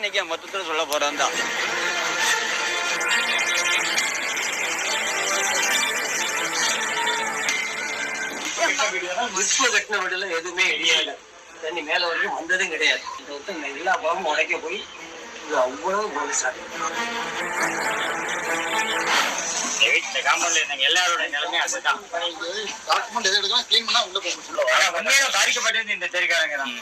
இன்னைக்கு மொத்தத்தில் சொல்ல போகிறோம் தான். கட்டின வீடுல எதுவுமே இடியல தண்ணி மேல வரைக்கும் வந்ததும் கிடையாது. இந்த ஒருத்தன் எல்லா பாவமும் உடைக்க போய் இது அவ்வளவு போலீஸா வீட்டில் காம்பவுண்டில் இருந்தாங்க எல்லாரோட நிலைமையும் அதுதான். டாக்குமெண்ட் எது எடுக்கலாம் க்ளீன் பண்ணா உள்ள போக உண்மையில பாதிக்கப்பட்டது இந்த தெருக்காரங்க தான்.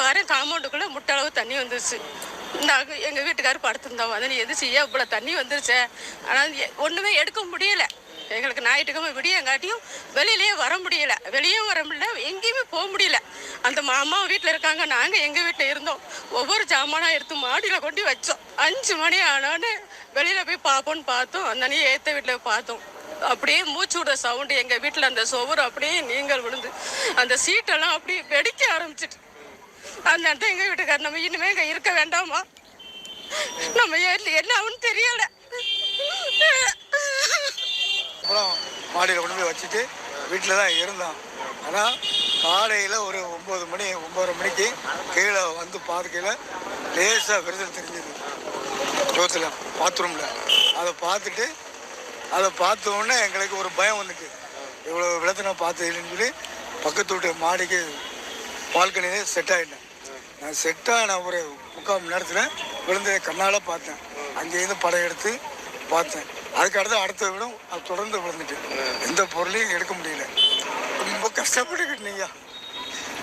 வீட்டுக்கு வர காம்பவுண்டுக்குள்ள முட்டளவு தண்ணி வந்துருச்சு. நாங்கள் எங்கள் வீட்டுக்காரர் படுத்திருந்தோம் அதை நீ எது செய்ய? இவ்வளோ தண்ணி வந்துருச்சே. ஆனால் எ- ஒன்றுமே எடுக்க முடியல. எங்களுக்கு ஞாயிற்றுக்கிழமை விடியங்காட்டியும் வெளியிலேயே வர முடியல. வெளியும் வர முடியல எங்கேயுமே போக முடியல. அந்த மாமா வீட்டில் இருக்காங்க. நாங்கள் எங்கள் வீட்டில் இருந்தோம். ஒவ்வொரு ஜாமானாக எடுத்து மாடியில் கொண்டு வச்சோம். அஞ்சு மணி ஆனோன்னு வெளியில் போய் பார்ப்போன்னு பார்த்தோம். அந்த அன்னைக்கு ஏற்ற வீட்டில் பார்த்தோம். அப்படியே மூச்சு விட சவுண்டு எங்கள் வீட்டில் அந்த சுவர் அப்படியே நீங்கள் விழுந்து அந்த சீட்டெல்லாம் அப்படியே வெடிக்க ஆரம்பிச்சிட்டு அந்த இடத்துல எங்கள் வீட்டுக்காரர் நம்ம இன்னுமே இங்கே இருக்க வேண்டாமா? நம்ம ஏட்ல என்ன ஆகும்னு தெரியல. அப்புறம் மாடியில் கொண்டு போய் வச்சுட்டு வீட்டில் தான் இருந்தோம் ஆனால் காலையில் ஒரு ஒம்பது மணி ஒம்பது மணிக்கு கீழே வந்து பார்க்கையில் லேசாக விருதல் தெரிஞ்சது. ஜோத்தில் பாத்ரூமில் அதை பார்த்துட்டு அதை பார்த்த உடனே எங்களுக்கு ஒரு பயம் வந்துட்டு இவ்வளோ விளத்தின நான் இல்லைன்னு சொல்லி பக்கத்து வீட்டு மாடிக்கு பால்கனிலே செட் ஆகிட்டேன் நான் செட்டான ஒரு முக்கால் மணி நேரத்தில் விழுந்ததை கண்ணால் பார்த்தேன். அங்கேருந்து படம் எடுத்து பார்த்தேன். அதுக்கு அடுத்து அடுத்த விடம் அது தொடர்ந்து விழுந்துட்டு. எந்த பொருளையும் எடுக்க முடியல. ரொம்ப கஷ்டப்பட்டு கட்டினீங்க.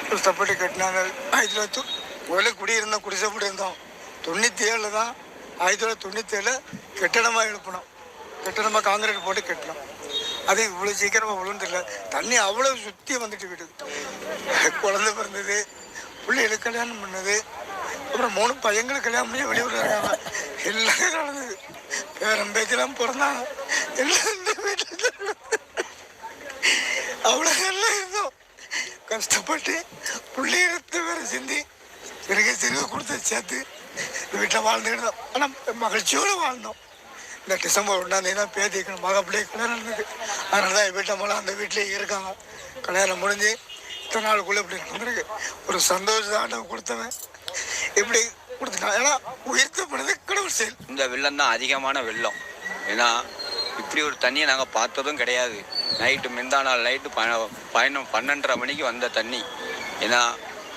கஷ்டப்பட்டு கட்டினாங்க. ஆயிரத்தி தொள்ளாயிரத்தி முதல்ல குடியிருந்தோம் குடிசைப்பட்டு இருந்தோம். தொண்ணூற்றி ஏழில் தான் ஆயிரத்தி தொள்ளாயிரத்தி தொண்ணூற்றி ஏழில் கெட்டடமாக எழுப்பினோம். கட்டடமாக காங்கிரீட் போட்டு கட்டினோம். அது இவ்வளோ சீக்கிரமாக விழுந்துடல. தண்ணி அவ்வளோ சுற்றி வந்துட்டு வீட்டுக்கு குழந்தை பிறந்தது. பிள்ளைகளுக்கு கல்யாணம் பண்ணது. அப்புறம் மூணு பையங்களுக்கு கல்யாணம் பண்ணி வெளியூர் இருக்காங்க. எல்லாம் நடந்தது பேரம்பேக்கெல்லாம் பிறந்தாங்க. எல்லாம் இந்த வீட்டில் அவ்வளோ நல்லா இருந்தோம். கஷ்டப்பட்டு பிள்ளைகளுக்கு வேறு சிந்தி. பிறகு சிறுவை கொடுத்து சேர்த்து வீட்டில் வாழ்ந்துக்கிட்டோம் ஆனால் மகிழ்ச்சியோடு வாழ்ந்தோம். இந்த டிசம்பர் ஒன்றாம் தான் பேத்திக்கணும் மக பிள்ளை கல்யாணம் நடந்தது. அதனால தான் வீட்டை மேலே அந்த வீட்டிலேயே இருக்காங்க. கல்யாணம் முடிஞ்சு இத்தனை நாளுக்குள்ளே இப்படி நடந்திருக்கு? ஒரு சந்தோஷத்தை கொடுத்தவன். இப்படி கொடுத்துட்டான் ஏன்னா உயர்த்தப்படுது கடவுள் செயல். இந்த வெள்ளம் தான் அதிகமான வெள்ளம். ஏன்னா இப்படி ஒரு தண்ணியை நாங்கள் பார்த்ததும் கிடையாது. நைட்டு முந்தா நாள் நைட்டு ப பயணம் பன்னெண்டரை மணிக்கு வந்த தண்ணி. ஏன்னா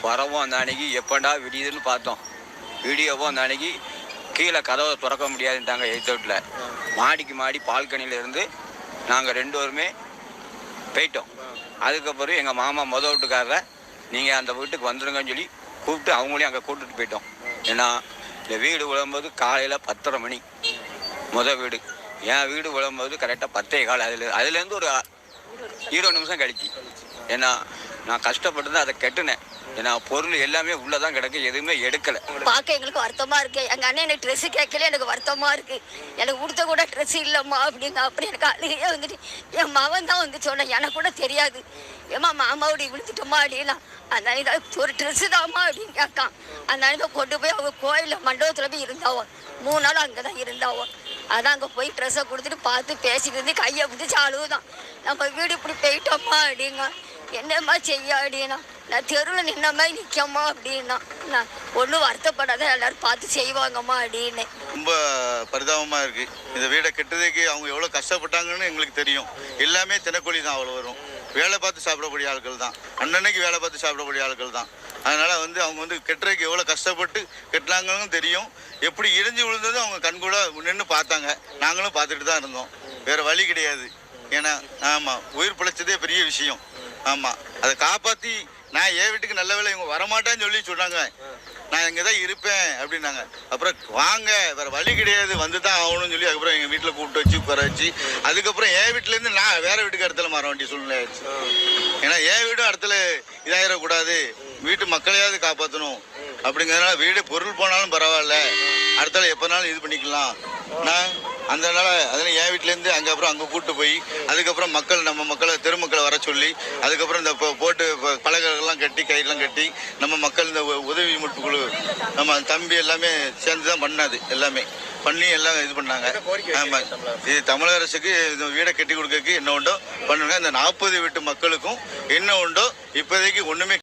வரவும் அந்த அன்னைக்கு எப்படா விடியுதுன்னு பார்த்தோம். வீடியோவும் அந்த அன்னைக்கு கீழே கதவை திறக்க முடியாதுன்ட்டாங்க எய்த்தோட்டில் மாடிக்கு மாடி பால்கனியிலேருந்து நாங்கள் ரெண்டு பேருமே போயிட்டோம். அதுக்கப்புறம் எங்கள் மாமா முத வீட்டுக்காரரை நீங்கள் அந்த வீட்டுக்கு வந்துடுங்கன்னு சொல்லி கூப்பிட்டு அவங்களையும் அங்கே கூப்பிட்டுட்டு போயிட்டோம். ஏன்னா இந்த வீடு விழும்போது காலையில் பத்தரை மணி. முத வீடு. என் வீடு விழும்போது கரெக்டாக பத்தே கால். அதில் அதுலேருந்து ஒரு இருபது நிமிஷம் கழிச்சு. ஏன்னா நான் கஷ்டப்பட்டு தான் அதை கெட்டுனேன். ஏன்னா பொருள் எல்லாமே உள்ளே தான் கிடக்கு எதுவுமே எடுக்கலை. பார்க்க எங்களுக்கு வருத்தமா இருக்கு. எங்க அண்ணன் எனக்கு ட்ரெஸ் கேட்கல எனக்கு வருத்தமா இருக்கு. எனக்கு கொடுத்த கூட ட்ரெஸ் இல்லம்மா அப்படிங்க. அப்படி எனக்கு அழுகையே வந்துட்டு என் மகன் தான் வந்து சொன்னேன் எனக்கு கூட தெரியாது. ஏமா மாமாவோட விழுந்துட்டோமா அப்படின்னா அந்த ஒரு ட்ரெஸ் தாம்மா அப்படின்னு கேட்கான். அந்த இதை கொண்டு போய் அவங்க கோயிலில் மண்டபத்தில் போய் இருந்தாவோ. மூணு நாள் அங்கே தான் இருந்தாவோ. அதான் அங்கே போய் ட்ரெஸ்ஸை கொடுத்துட்டு பார்த்து பேசிட்டு இருந்து கையை பிடிச்சி அழுவுதான். நம்ம வீடு இப்படி போயிட்டோம்மா அப்படிங்க. என்னம்மா செய்ய அப்படின்னா நான் தெருவில் நின்ன மாதிரி நிற்கம்மா அப்படின்னா. நான் ஒன்றும் வருத்தப்படாத எல்லாரும் பார்த்து செய்வாங்கம்மா அப்படின்னு. ரொம்ப பரிதாபமாக இருக்குது இந்த வீடை கெட்டதுக்கு அவங்க எவ்வளோ கஷ்டப்பட்டாங்கன்னு எங்களுக்கு தெரியும். எல்லாமே தினக்கூலி தான் அவ்வளோ வரும். வேலை பார்த்து சாப்பிடக்கூடிய ஆட்கள் தான். அன்னன்னைக்கு வேலை பார்த்து சாப்பிடக்கூடிய ஆட்கள் தான். அதனால் வந்து அவங்க வந்து கெட்டுறதுக்கு எவ்வளோ கஷ்டப்பட்டு கெட்டினாங்கன்னு தெரியும். எப்படி இடிஞ்சு விழுந்ததும் அவங்க கண்கூட நின்று பார்த்தாங்க. நாங்களும் பார்த்துட்டு தான் இருந்தோம். வேறு வழி கிடையாது. ஏன்னா ஆமாம் உயிர் பிழைச்சதே பெரிய விஷயம். ஆமாம் அதை காப்பாற்றி நான் என் வீட்டுக்கு நல்ல வேலை இவங்க வரமாட்டேன்னு சொல்லி சொன்னாங்க நான் இங்கே தான் இருப்பேன் அப்படின்னாங்க. அப்புறம் வாங்க வேற வழி கிடையாது வந்து தான் ஆகணும்னு சொல்லி அதுக்கப்புறம் எங்கள் வீட்டில் கூப்பிட்டு வச்சு உட்கார வச்சு அதுக்கப்புறம் என் வீட்டிலேருந்து நான் வேற வீட்டுக்கு இடத்துல மாற வேண்டிய சூழ்நிலை ஆயிடுச்சு. ஏன்னா என் வீடும் இடத்துல இதாயிடக்கூடாது. வீட்டு மக்களையாவது காப்பாற்றணும் அப்படிங்கிறதுனால வீடு பொருள் போனாலும் பரவாயில்ல. அடுத்தால எப்போனாலும் இது பண்ணிக்கலாம். நான் அந்த நாள் அதில் என் வீட்டிலேருந்து அங்கே அப்புறம் அங்கே கூப்பிட்டு போய் அதுக்கப்புறம் மக்கள் நம்ம மக்களை தெருமக்களை வர சொல்லி அதுக்கப்புறம் இந்த போட்டு இப்போ கயிறுலாம் கட்டி நம்ம மக்கள் இந்த உதவி மீட்பு குழு நம்ம தம்பி எல்லாமே சேர்ந்து தான் பண்ணாது எல்லாமே. பண்ணி எல்லாம் இது பண்ணாங்க. ஆமாம் இது தமிழக அரசுக்கு இந்த வீடை கட்டி கொடுக்கறதுக்கு என்ன உண்டோ பண்ணுங்க. இந்த நாற்பது வீட்டு மக்களுக்கும் என்ன உண்டோ இப்போதைக்கு ஒன்றுமே